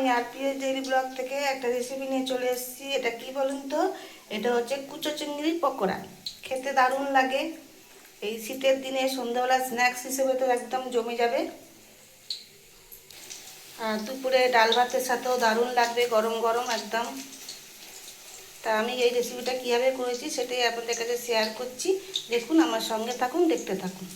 আমি আর PS daily blog থেকে একটা রেসিপি নিয়ে চলে এসেছি। এটা কি বলুন তো? এটা হচ্ছে কুচো চিংড়ির পকোড়া। খেতে দারুণ লাগে। এই শীতের দিনে সন্ধ্যাবেলা স্ন্যাক্স হিসেবে তো একদম জমে যাবে। আর দুপুরে ডাল ভাতের সাথেও দারুণ লাগবে, গরম গরম একদম। তা আমি এই রেসিপিটা কীভাবে করেছি সেটাই আপনাদের কাছে শেয়ার করছি। দেখুন, আমার সঙ্গে থাকুন, দেখতে থাকুন।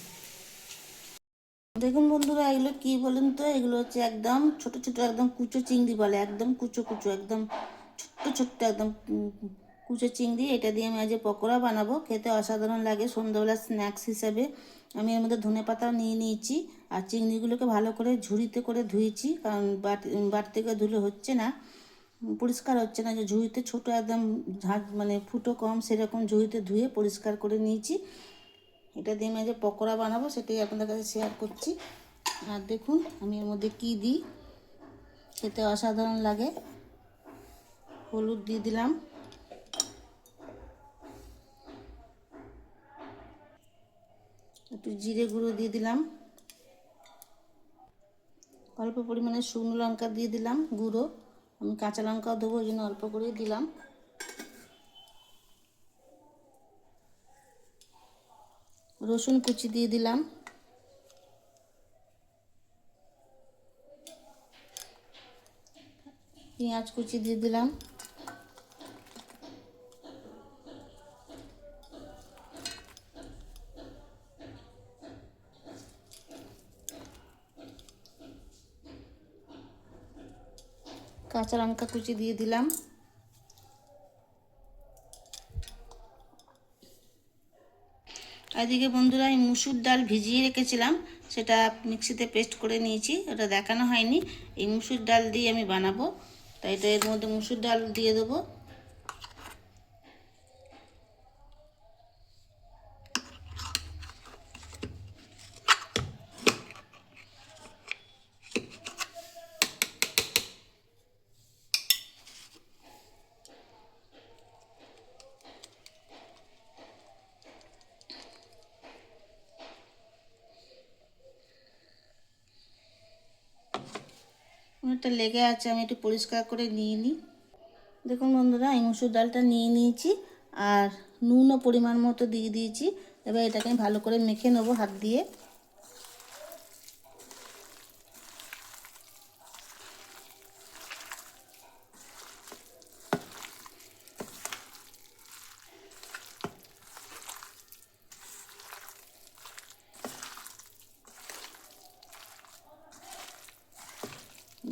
দেখুন বন্ধুরা, এগুলো কি বলেন তো? এগুলো হচ্ছে একদম ছোট ছোট একদম কুচো চিংড়ি বলে, একদম কুচো কুচো, একদম ছোট্ট ছোট্ট একদম কুচো চিংড়ি। এটা দিয়ে আমি আজ পকোড়া বানাবো। খেতে অসাধারণ লাগে সন্ধ্যাবেলা স্ন্যাক্স হিসাবে। আমি এর মধ্যে ধনে পাতাও নিয়ে নিয়েছি আর চিংড়িগুলোকে ভালো করে ঝুড়িতে করে ধুয়েছি, কারণ বাটি থেকে ধুলে হচ্ছে না, পরিষ্কার হচ্ছে না। যে ঝুড়িতে ছোটো একদম ঝাঁট মানে ফুটো কম, সেরকম ঝুড়িতে ধুয়ে পরিষ্কার করে নিয়েছি। এটা দিয়ে আমি যে পকোড়া বানাবো, সেটাই আপনাদের কাছে শেয়ার করছি। আর দেখুন, আমি এর মধ্যে কি দিই, খেতে অসাধারণ লাগে। হলুদ দিয়ে দিলাম। একটু জিরে গুঁড়ো দিয়ে দিলাম। অল্প পরিমাণে শুকনো লঙ্কা দিয়ে দিলাম গুঁড়ো। আমি কাঁচা লঙ্কাও দেবো, ওই জন্য অল্প করেই দিলাম। রসুন কুচি দিয়ে দিলাম। পেঁয়াজ কুচি দিয়ে দিলাম। কাঁচা লঙ্কা কুচি দিয়ে দিলাম। এদিকে বন্ধুরা আমি মুসুর ডাল ভিজিয়ে রেখেছিলাম, সেটা মিক্সিতে পেস্ট করে নিয়েছি, ওটা দেখানো হয়নি। এই মুসুর ডাল দিয়ে আমি বানাবো, তাই এটা এর মধ্যে মুসুর ডাল দিয়ে দেবো। অনেকটা লেগে আছে, আমি একটু পরিষ্কার করে নিয়ে নিই। দেখুন বন্ধুরা, এই মুসুর ডালটা নিয়ে নিয়েছি, আর নুনও পরিমাণ মতো দিয়ে দিয়েছি। এবার এটাকে আমি ভালো করে মেখে নেব হাত দিয়ে।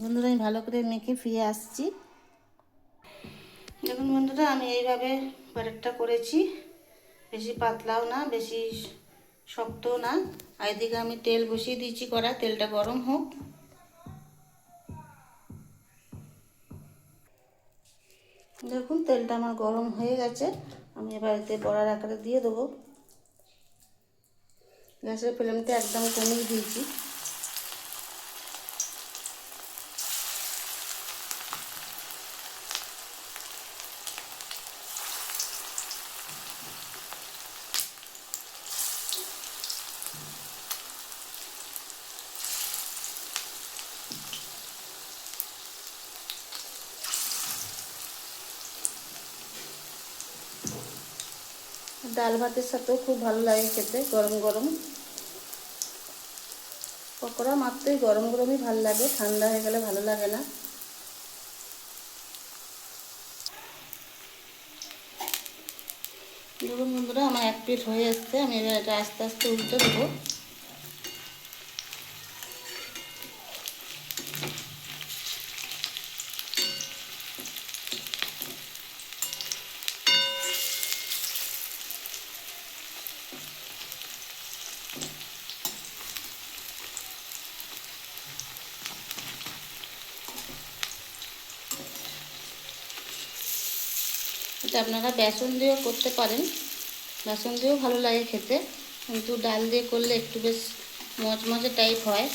বন্ধুরা, আমি ভালো করে মেখে ফিরে আসছি। দেখুন বন্ধুরা, আমি এইভাবে ব্যাটারটা করেছি। বেশি পাতলাও না, বেশি শক্তও না। আর এদিকে আমি তেল বসিয়ে দিয়েছি কড়া, তেলটা গরম হোক। দেখুন, তেলটা আমার গরম হয়ে গেছে। আমি এবার এতে বড়ার আকারে দিয়ে দেবো। গ্যাসের ফ্লেমটা একদম কমিয়ে দিয়েছি। ডাল ভাতের সাথেও খুব ভালো লাগে খেতে, গরম গরম। পকোড়া মাত্রই গরম গরমই ভালো লাগে, ঠান্ডা হয়ে গেলে ভালো লাগে না। দেখুন বন্ধুরা, আমার এক প্লেট হয়ে যাচ্ছে আমি এবার এটা আস্তে আস্তে উল্টে দেবো। এটা আপনারা বেসন দিয়েও করতে পারেন। বেসন দিয়েও ভালো লাগে খেতে। কিন্তু ডাল দিয়ে করলে একটু বেশ মচমচে টাইপ হয়।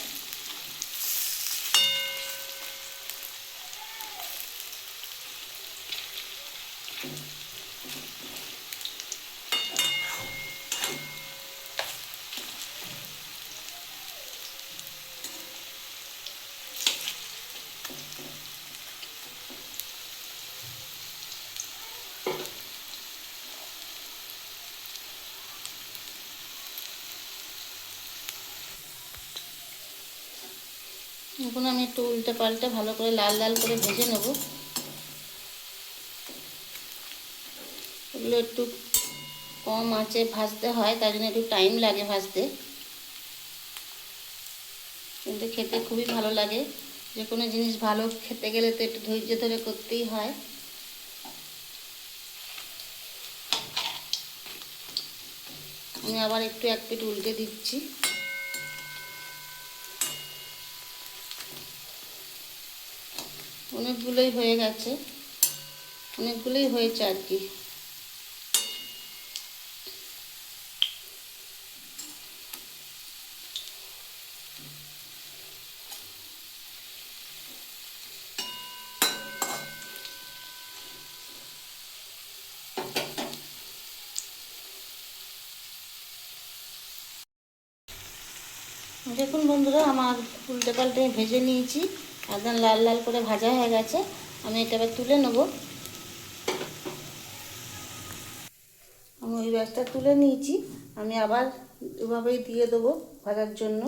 এখন আমি একটু উল্টে পাল্টে ভালো করে লাল লাল করে ভেজে নেব। এগুলো একটু কম আঁচে ভাজতে হয় তাই জন্য একটু টাইম লাগে ভাজতে। কিন্তু খেতে খুবই ভালো লাগে। যে কোনো জিনিস ভালো খেতে গেলে তো একটু ধৈর্য ধরে করতেই হয়। আমি আবার একটু এক পিঠ উল্টে দিচ্ছি। অনেকগুলোই হয়ে গেছে। অনেকগুলোই হয়েছে আর কি। দেখুন বন্ধুরা আমার উল্টে পাল্টে ভেজে নিয়েছি। একদম লাল লাল করে ভাজা হয়ে গেছে। আমি এটা এবার তুলে নেব। আমি ওই ব্যাগটা তুলে নিয়েছি। আমি আবার এভাবেই দিয়ে দেবো ভাজার জন্য।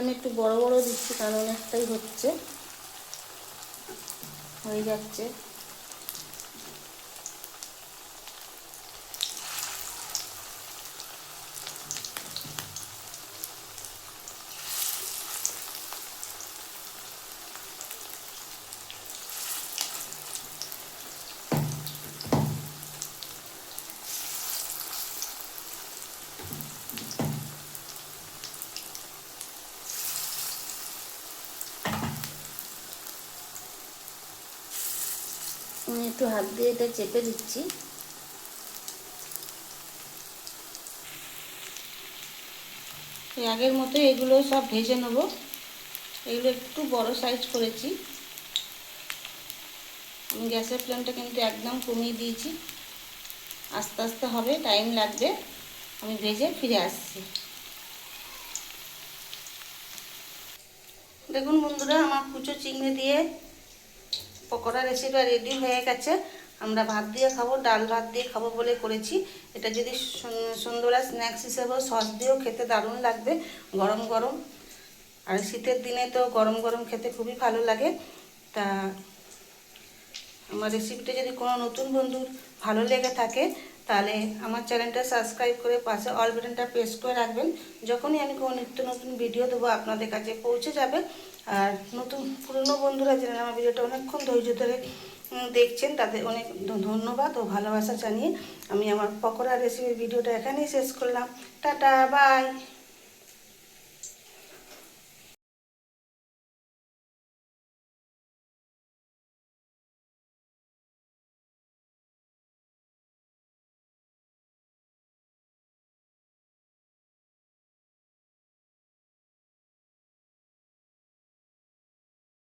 আমি একটু বড় বড় দিচ্ছি, কারণ অনেকটাই হচ্ছে। হয়ে যাচ্ছে। আমি একটু হাত দিয়ে এটা চেপে দিচ্ছি। আগের মতো এগুলো সব ভেজে নেব। এগুলো একটু বড় সাইজ করেছি। আমি গ্যাসের ফ্লেমটা কিন্তু একদম কমিয়ে দিয়েছি। আস্তে আস্তে হবে টাইম লাগবে। আমি ভেজে ফিরে আসছি। দেখুন বন্ধুরা, আমার কুচো চিংড়ি দিয়ে পকোড়া রেসিপি রেডি হয়ে গেছে, আমরা ভাত দিয়ে খাব, ডাল ভাত দিয়ে খাব বলে করেছি। এটা যদি সুন্দর স্ন্যাক্স হিসেবেও সস দিয়েও খেতে দারুণ লাগবে, গরম গরম। আর শীতের দিনে তো গরম গরম খেতে খুবই ভালো লাগে। তা, আমার রেসিপিটা যদি কোনো নতুন বন্ধুর ভালো লেগে থাকে তাহলে আমার চ্যানেলটা সাবস্ক্রাইব করে পাশে অল বাটনটা প্রেস করে রাখবেন। যখনই আমি কোনো নিত্য নতুন ভিডিও দেবো, আপনাদের কাছে পৌঁছে যাবে। আর নতুন পুরনো বন্ধুরা যারা আমার ভিডিওটা অনেকক্ষণ ধৈর্য ধরে দেখছেন, তাদের অনেক ধন্যবাদ ও ভালোবাসা জানিয়ে আমি আমার পকোড়া রেসিপির ভিডিওটা এখানেই শেষ করলাম। Tata bye